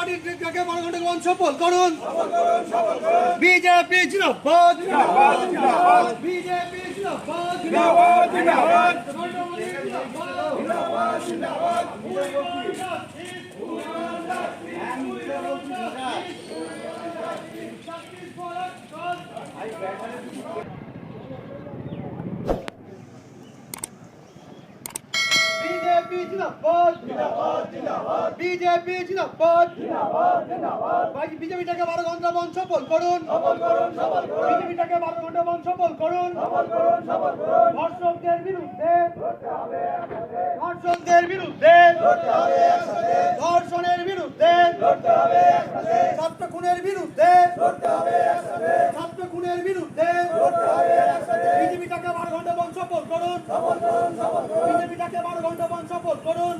পার্টিকে ঘণ্টা বন্ধ সফল করুন। বিজেপি জিন্দাবাদ। বিজেপি জিন্দাবাদ। নরেন্দ্র মোদী জিন্দাবাদ বিজেপি জিন্দাবাদ বিজেপি জিন্দাবাদ বিজেপিটাকে বারো ঘণ্টা বন্ধ সফল করুন বিজেপিটাকে বারো ঘণ্টা বন্ধ সফল করুন ধর্ষকদের বিরুদ্ধে ধর্ষকদের বিরুদ্ধে ধর্ষণের বিরুদ্ধে ছাত্র খুনের বিরুদ্ধে সফল করুন বিজেপিটাকে বারো ঘণ্টা বন্ধ সফল করুন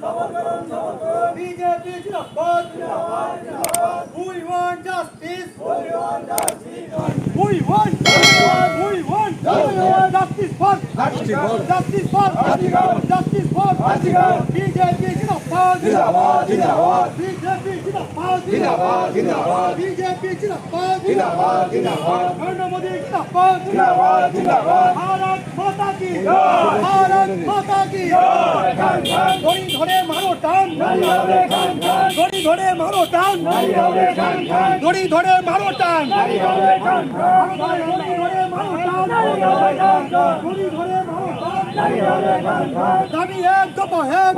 বিজেপি জিন্দাবাদ we want justice we want we want justice for justice for justice for BJP জিন্দাবাদ জিন্দাবাদ, জিন্দাবাদ। বিজেপি জিন্দাবাদ জিন্দাবাদ, জিন্দাবাদ। বিজেপি জিন্দাবাদ জিন্দাবাদ, জিন্দাবাদ। নরেন্দ্র মোদী জিন্দাবাদ জিন্দাবাদ, জিন্দাবাদ। ভারত মাতা কি দড়ি ধরে মারো টান দড়ি ধরে মারো টান দড়ি ধরে মারো দাবি এক দফা এক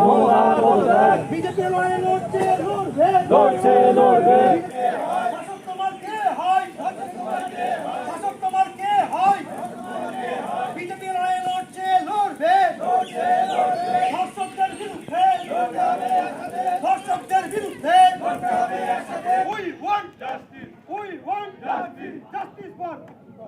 বিজেপি লড়াই লড়ছে লড়বে লড়ছে। শাসক তোমার কে হয় শাসক তোমার কে হয় বিজেপি লড়াই লড়ছে লড়বে ধর্ষকদের বিরুদ্ধে ধর্ষকদের বিরুদ্ধে we want justice we want justice justice for justice for